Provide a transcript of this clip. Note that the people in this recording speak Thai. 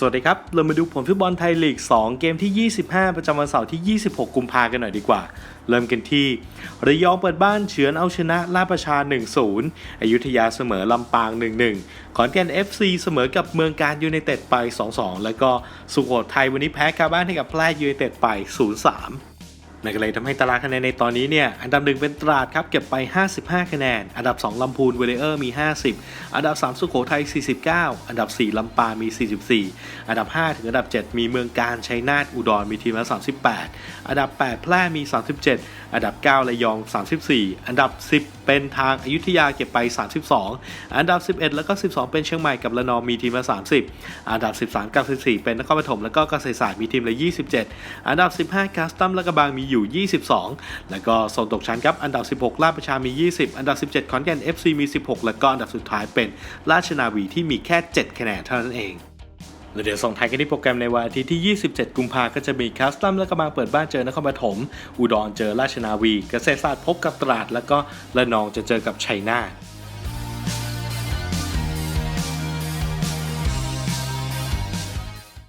สวัสดีครับ เรามาดูผลฟุตบอลไทยลีก 2 เกมที่ 25 ประจำวันเสาร์ที่ 26 กุมภากันหน่อยดีกว่า เริ่มกันที่ ระยองเปิดบ้านเฉือนเอาชนะลาประชา 1-0 อยุธยาเสมอลำปาง 1-1 ขอนแก่น FC เสมอกับเมืองการยูไนเต็ดไป 2-2 แล้วก็สุโขทัยวันนี้แพ้คาบ้านให้กับแพร่ยูไนเต็ดไป 0-3 นั่นก็เลยทำให้ตารางคะแนนในตอนนี้เนี่ย อันดับหนึ่งเป็นตราดครับ เก็บไป 55 คะแนน อันดับ 2 ลำพูนเวเลเออร์มี 50 อันดับ 3 สุโขทัย 49 อันดับ 4 ลำปางมี 44 อันดับ 5 ถึงอันดับ 7 มีเมืองการชัยนาทอุดรมีทีมละ 38 อันดับ 8 แพร่มี 37 อันดับ 9 ระยอง 34 อันดับ 10 เป็นทางอายุทยาเก็บไป 32 อันดับ 11 แล้วก็ 12 เป็นเชียงใหม่กับระนองมีทีมละ 30 อันดับ 13 กับ 14 เป็นนครปฐมแล้วก็เกษตรศาสตร์มีทีมละ 27 อันดับ 15คัสตัมและกระบางมีอยู่ 22 แล้วก็โซนตกชั้นครับ อันดับ 16 ราชประชามี 20 อันดับ 17 ขอนแก่น FC มี 16 แล้วก็อันดับสุดท้ายเป็นราชนาวีที่มีแค่ 7 คะแนนเท่านั้นเองแล้วเดี๋ยวส่งท้ายกันที่โปรแกรมในวันอาทิตย์ที่ 27 กุมภาก็จะมีคัสตัมและกระบางเปิดบ้านเจอนครปฐม อุดรเจอราชนาวี เกษตรศาสตร์พบกับตราด แล้วก็ระนองจะเจอกับชัยนาท